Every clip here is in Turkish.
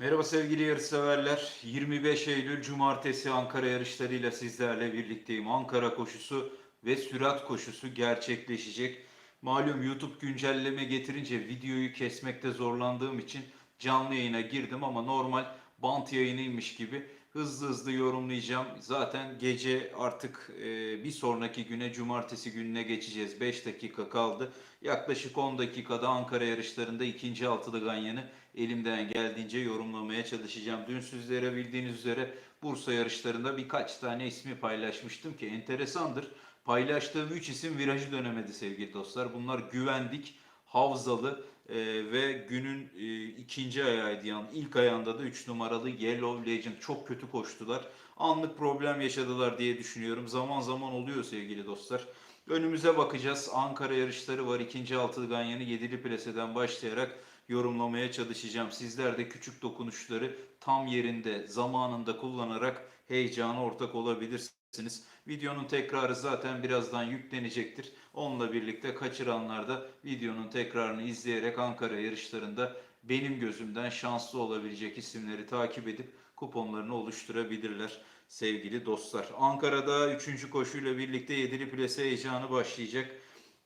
Merhaba sevgili yarışseverler. 25 Eylül Cumartesi Ankara yarışlarıyla sizlerle birlikteyim. Ankara koşusu ve sürat koşusu gerçekleşecek. Malum YouTube güncelleme getirince videoyu kesmekte zorlandığım için canlı yayına girdim ama normal bant yayınıymış gibi hızlı hızlı yorumlayacağım. Zaten gece artık e, bir sonraki güne cumartesi gününe geçeceğiz. 5 dakika kaldı. Yaklaşık 10 dakikada Ankara yarışlarında ikinci altılı ganyanı elimden geldiğince yorumlamaya çalışacağım. Dün sizlere bildiğiniz üzere Bursa yarışlarında birkaç tane ismi paylaşmıştım ki enteresandır. Paylaştığım 3 isim virajı dönemedi sevgili dostlar. Bunlar güvendik, Havzalı e, ve günün e, ikinci ayağıydı yani ilk ayağında da 3 numaralı Yellow Legend çok kötü koştular. Anlık problem yaşadılar diye düşünüyorum. Zaman zaman oluyor sevgili dostlar. Önümüze bakacağız. Ankara yarışları var. İkinci altılı ganyanı yedili plaseden başlayarak yorumlamaya çalışacağım. Sizler de küçük dokunuşları tam yerinde, zamanında kullanarak heyecana ortak olabilirsiniz. Videonun tekrarı zaten birazdan yüklenecektir. Onunla birlikte kaçıranlar da videonun tekrarını izleyerek Ankara yarışlarında benim gözümden şanslı olabilecek isimleri takip edip kuponlarını oluşturabilirler sevgili dostlar. Ankara'da 3. koşuyla birlikte yedili plase heyecanı başlayacak.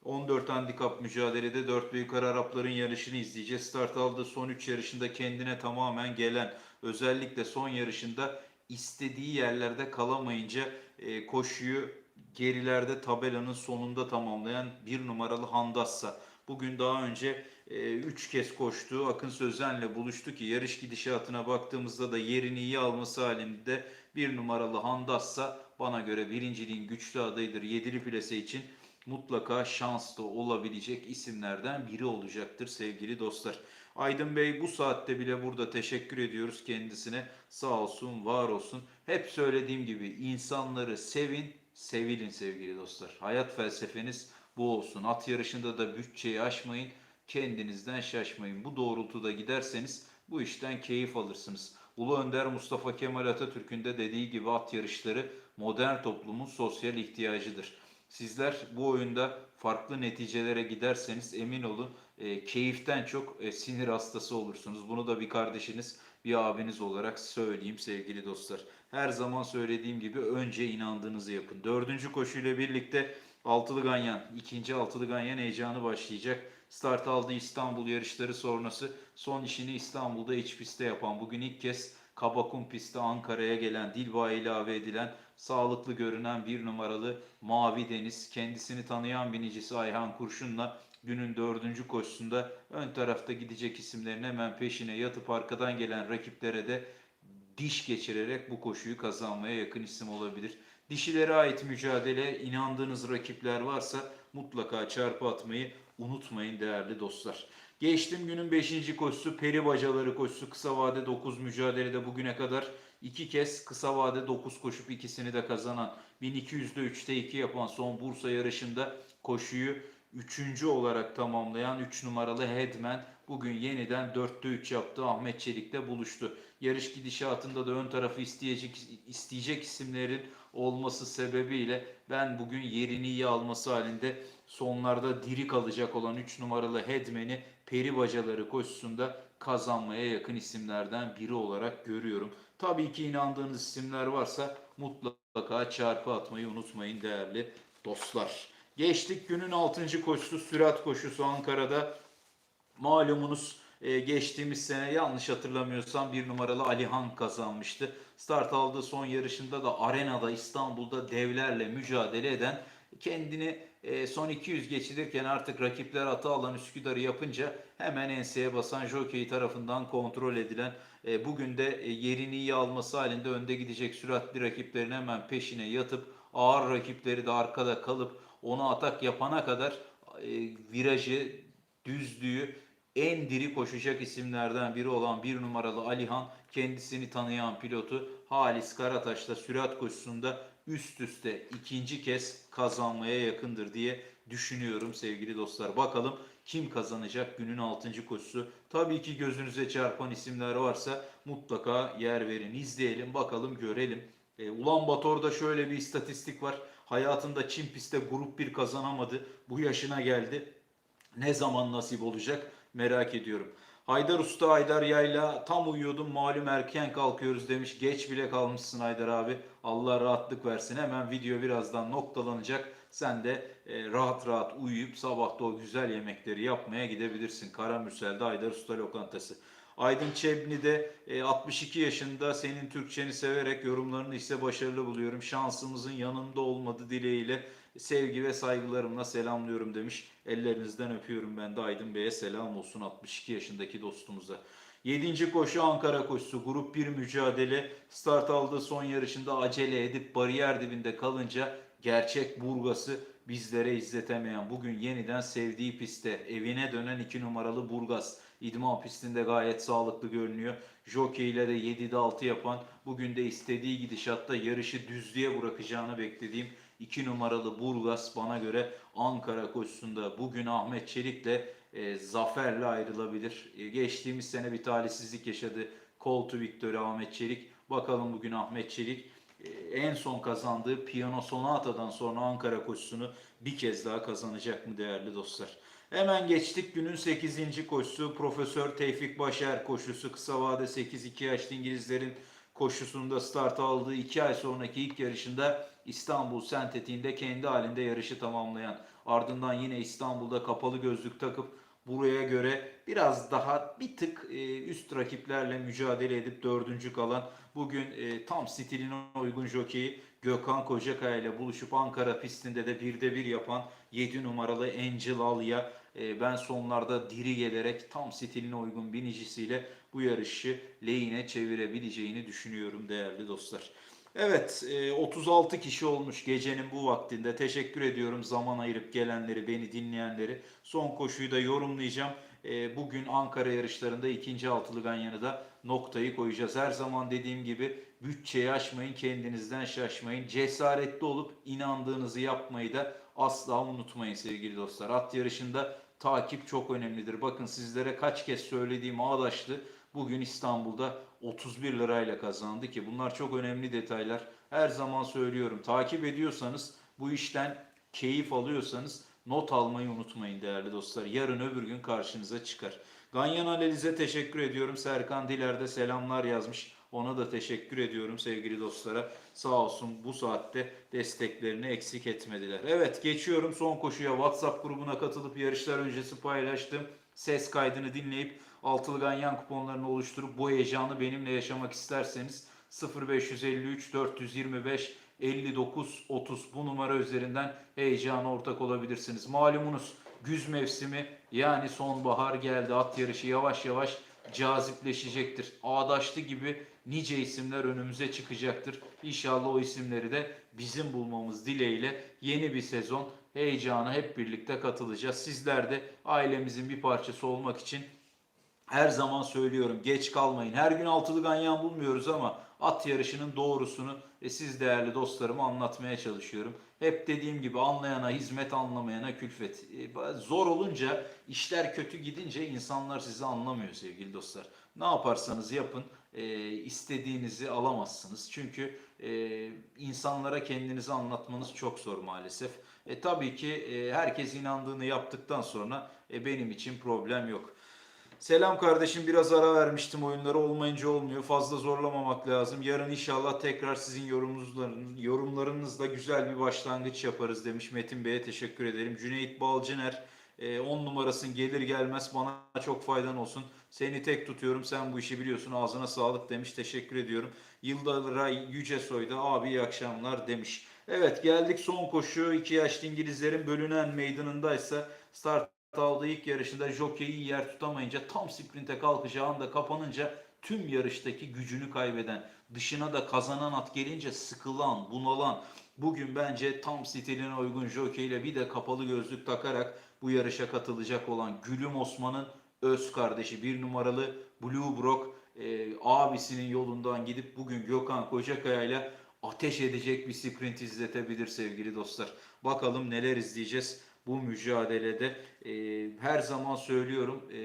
14 handikap mücadelede 4 büyük Arapların yarışını izleyeceğiz. Start aldığı son 3 yarışında kendine tamamen gelen özellikle son yarışında istediği yerlerde kalamayınca e, koşuyu gerilerde tabelanın sonunda tamamlayan bir numaralı Handassa. Bugün daha önce 3 kez koştu. Akın Sözen'le buluştu ki yarış gidişatına baktığımızda da yerini iyi alması halinde bir numaralı Handassa bana göre birinciliğin güçlü adayıdır. Yedili plase için mutlaka şanslı olabilecek isimlerden biri olacaktır sevgili dostlar. Aydın Bey bu saatte bile burada teşekkür ediyoruz kendisine. Sağ olsun, var olsun. Hep söylediğim gibi insanları sevin, sevilin sevgili dostlar. Hayat felsefeniz bu olsun. At yarışında da bütçeyi aşmayın, kendinizden şaşmayın. Bu doğrultuda giderseniz bu işten keyif alırsınız. Ulu Önder Mustafa Kemal Atatürk'ün de dediği gibi at yarışları modern toplumun sosyal ihtiyacıdır. Sizler bu oyunda farklı neticelere giderseniz emin olun e, keyiften çok e, sinir hastası olursunuz. Bunu da bir kardeşiniz, bir abiniz olarak söyleyeyim sevgili dostlar. Her zaman söylediğim gibi önce inandığınızı yapın. Dördüncü koşuyla birlikte Altılı Ganyan, ikinci Altılı Ganyan heyecanı başlayacak. Start aldığı İstanbul yarışları sonrası son işini İstanbul'da iç pistte yapan bugün ilk kez Kabakum pistte Ankara'ya gelen Dilba ilave edilen sağlıklı görünen bir numaralı Mavi Deniz kendisini tanıyan binicisi Ayhan Kurşun'la günün dördüncü koşusunda ön tarafta gidecek isimlerin hemen peşine yatıp arkadan gelen rakiplere de diş geçirerek bu koşuyu kazanmaya yakın isim olabilir. Dişilere ait mücadele inandığınız rakipler varsa mutlaka çarpı atmayı unutmayın değerli dostlar. Geçtim günün 5. koşusu peri bacaları koşusu kısa vade 9 mücadelede bugüne kadar iki kez kısa vade 9 koşup ikisini de kazanan 1200'de 3'te 2 yapan son Bursa yarışında koşuyu 3. olarak tamamlayan 3 numaralı Headman bugün yeniden 4'te 3 yaptı. Ahmet Çelik'le buluştu. Yarış gidişatında da ön tarafı isteyecek, isteyecek isimlerin olması sebebiyle ben bugün yerini iyi alması halinde sonlarda diri kalacak olan 3 numaralı Headman'i peri bacaları koşusunda kazanmaya yakın isimlerden biri olarak görüyorum. Tabii ki inandığınız isimler varsa mutlaka çarpı atmayı unutmayın değerli dostlar. Geçtik günün 6. koşusu sürat koşusu Ankara'da. Malumunuz e, geçtiğimiz sene yanlış hatırlamıyorsam bir numaralı Alihan kazanmıştı. Start aldığı son yarışında da arenada İstanbul'da devlerle mücadele eden kendini e, son 200 geçilirken artık rakipler atı alan Üsküdar'ı yapınca hemen enseye basan jockey tarafından kontrol edilen e, bugün de yerini iyi alması halinde önde gidecek süratli rakiplerin hemen peşine yatıp ağır rakipleri de arkada kalıp ona atak yapana kadar virajı, düzlüğü en diri koşacak isimlerden biri olan bir numaralı Alihan kendisini tanıyan pilotu Halis Karataş'ta sürat koşusunda üst üste ikinci kez kazanmaya yakındır diye düşünüyorum sevgili dostlar. Bakalım kim kazanacak günün 6. koşusu. Tabii ki gözünüze çarpan isimler varsa mutlaka yer verin. izleyelim bakalım görelim. E, Ulan Bator'da şöyle bir istatistik var. Hayatında Çin pistte grup 1 kazanamadı. Bu yaşına geldi. Ne zaman nasip olacak merak ediyorum. Haydar Usta, Haydar Yayla tam uyuyordum malum erken kalkıyoruz demiş. Geç bile kalmışsın Haydar abi. Allah rahatlık versin. Hemen video birazdan noktalanacak. Sen de e, rahat rahat uyuyup sabahta o güzel yemekleri yapmaya gidebilirsin. Karamürsel'de Haydar Usta lokantası. Aydın Çebni de e, 62 yaşında senin Türkçeni severek yorumlarını ise başarılı buluyorum. Şansımızın yanında olmadı dileğiyle sevgi ve saygılarımla selamlıyorum demiş. Ellerinizden öpüyorum ben de Aydın Bey'e selam olsun 62 yaşındaki dostumuza. 7. koşu Ankara koşusu grup 1 mücadele start aldığı son yarışında acele edip bariyer dibinde kalınca gerçek Burgas'ı bizlere izletemeyen bugün yeniden sevdiği pistte evine dönen 2 numaralı Burgas idman pistinde gayet sağlıklı görünüyor. Jockey ile de 7'de 6 yapan bugün de istediği gidişatta yarışı düzlüğe bırakacağını beklediğim 2 numaralı Burgas bana göre Ankara koşusunda bugün Ahmet Çelik'le e, zaferle ayrılabilir. E, geçtiğimiz sene bir talihsizlik yaşadı. Call to Victory Ahmet Çelik. Bakalım bugün Ahmet Çelik en son kazandığı Piyano Sonata'dan sonra Ankara koşusunu bir kez daha kazanacak mı değerli dostlar? Hemen geçtik günün 8. koşusu Profesör Tevfik Başer koşusu kısa vade 8-2 yaşlı İngilizlerin koşusunda start aldığı 2 ay sonraki ilk yarışında İstanbul sentetiğinde kendi halinde yarışı tamamlayan ardından yine İstanbul'da kapalı gözlük takıp buraya göre biraz daha bir tık e, üst rakiplerle mücadele edip dördüncü kalan bugün e, tam stiline uygun jokeyi Gökhan Kocakaya ile buluşup Ankara pistinde de birde bir yapan 7 numaralı Angel Alya e, ben sonlarda diri gelerek tam stiline uygun binicisiyle bu yarışı lehine çevirebileceğini düşünüyorum değerli dostlar. Evet, e, 36 kişi olmuş gecenin bu vaktinde. Teşekkür ediyorum zaman ayırıp gelenleri, beni dinleyenleri. Son koşuyu da yorumlayacağım. E, Bugün Ankara yarışlarında ikinci altılı ganyanı da noktayı koyacağız. Her zaman dediğim gibi bütçeyi aşmayın, kendinizden şaşmayın. Cesaretli olup inandığınızı yapmayı da asla unutmayın sevgili dostlar. At yarışında takip çok önemlidir. Bakın sizlere kaç kez söylediğim Ağdaşlı bugün İstanbul'da 31 lirayla kazandı ki bunlar çok önemli detaylar. Her zaman söylüyorum. Takip ediyorsanız bu işten keyif alıyorsanız not almayı unutmayın değerli dostlar. Yarın öbür gün karşınıza çıkar. Ganyan Analiz'e teşekkür ediyorum. Serkan Diler'de selamlar yazmış. Ona da teşekkür ediyorum sevgili dostlara. Sağ olsun bu saatte desteklerini eksik etmediler. Evet geçiyorum son koşuya. WhatsApp grubuna katılıp yarışlar öncesi paylaştım. Ses kaydını dinleyip altılı ganyan kuponlarını oluşturup bu heyecanı benimle yaşamak isterseniz 0553 425 59 30 bu numara üzerinden heyecana ortak olabilirsiniz. Malumunuz güz mevsimi yani sonbahar geldi. At yarışı yavaş yavaş cazipleşecektir. Ağdaşlı gibi nice isimler önümüze çıkacaktır. İnşallah o isimleri de bizim bulmamız dileğiyle yeni bir sezon heyecana hep birlikte katılacağız. Sizler de ailemizin bir parçası olmak için her zaman söylüyorum geç kalmayın. Her gün altılı ganyan bulmuyoruz ama at yarışının doğrusunu e, siz değerli dostlarıma anlatmaya çalışıyorum. Hep dediğim gibi anlayana hizmet anlamayana külfet. E, zor olunca işler kötü gidince insanlar sizi anlamıyor sevgili dostlar. Ne yaparsanız yapın e, istediğinizi alamazsınız. Çünkü e, insanlara kendinizi anlatmanız çok zor maalesef. E, tabii ki e, herkes inandığını yaptıktan sonra e, benim için problem yok. Selam kardeşim biraz ara vermiştim oyunları olmayınca olmuyor. Fazla zorlamamak lazım. Yarın inşallah tekrar sizin yorumlarınızla güzel bir başlangıç yaparız demiş Metin Bey'e teşekkür ederim. Cüneyt Balcıner 10 numarasın gelir gelmez bana çok faydan olsun. Seni tek tutuyorum sen bu işi biliyorsun ağzına sağlık demiş teşekkür ediyorum. Yıldıray Yücesoy da abi iyi akşamlar demiş. Evet geldik son koşu. 2 yaşlı İngilizlerin bölünen meydanındaysa start aldığı ilk yarışında jokeyi yer tutamayınca tam sprinte kalkacağı anda kapanınca tüm yarıştaki gücünü kaybeden, dışına da kazanan at gelince sıkılan, bunalan, bugün bence tam stiline uygun jockey ile bir de kapalı gözlük takarak bu yarışa katılacak olan Gülüm Osman'ın öz kardeşi bir numaralı Blue Brock e, abisinin yolundan gidip bugün Gökhan Kocakaya ile ateş edecek bir sprint izletebilir sevgili dostlar. Bakalım neler izleyeceğiz bu mücadelede. E, her zaman söylüyorum e,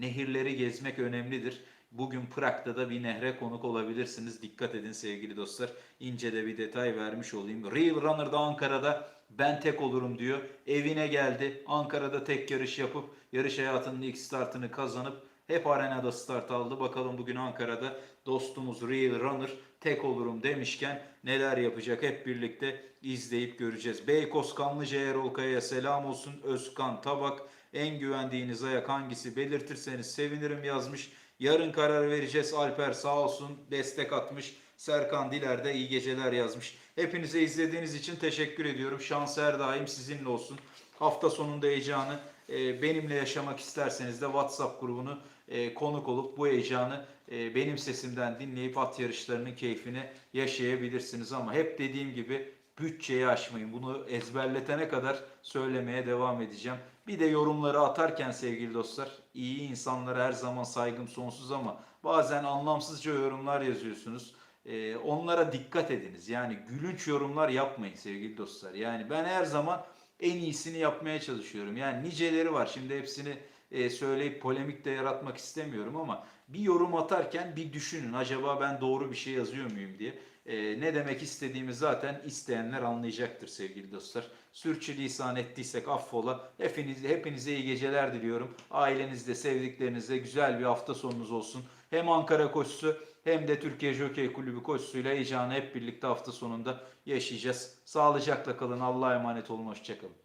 nehirleri gezmek önemlidir. Bugün Prag'da da bir nehre konuk olabilirsiniz. Dikkat edin sevgili dostlar. İnce de bir detay vermiş olayım. Real Runner'da Ankara'da ben tek olurum diyor. Evine geldi. Ankara'da tek yarış yapıp yarış hayatının ilk startını kazanıp hep arenada start aldı. Bakalım bugün Ankara'da dostumuz Real Runner tek olurum demişken neler yapacak hep birlikte izleyip göreceğiz. Beykoz Kanlıca Erol Kaya'ya selam olsun. Özkan Tabak en güvendiğiniz ayak hangisi belirtirseniz sevinirim yazmış. Yarın karar vereceğiz. Alper sağ olsun destek atmış. Serkan Diler de iyi geceler yazmış. Hepinize izlediğiniz için teşekkür ediyorum. Şans her daim sizinle olsun. Hafta sonunda heyecanı e, benimle yaşamak isterseniz de WhatsApp grubunu e, konuk olup bu heyecanı e, benim sesimden dinleyip at yarışlarının keyfini yaşayabilirsiniz. Ama hep dediğim gibi bütçeyi aşmayın. Bunu ezberletene kadar söylemeye devam edeceğim. Bir de yorumları atarken sevgili dostlar iyi insanlara her zaman saygım sonsuz ama bazen anlamsızca yorumlar yazıyorsunuz. Ee, onlara dikkat ediniz. Yani gülünç yorumlar yapmayın sevgili dostlar. Yani ben her zaman en iyisini yapmaya çalışıyorum. Yani niceleri var. Şimdi hepsini e, söyleyip polemik de yaratmak istemiyorum ama bir yorum atarken bir düşünün. Acaba ben doğru bir şey yazıyor muyum diye. E, ne demek istediğimi zaten isteyenler anlayacaktır sevgili dostlar. Sürçülisan ettiysek affola. Hepinize, hepinize iyi geceler diliyorum. Ailenizde, sevdiklerinizle güzel bir hafta sonunuz olsun. Hem Ankara koşusu hem de Türkiye Jokey Kulübü koşusuyla heyecanı hep birlikte hafta sonunda yaşayacağız. Sağlıcakla kalın. Allah'a emanet olun. Hoşçakalın.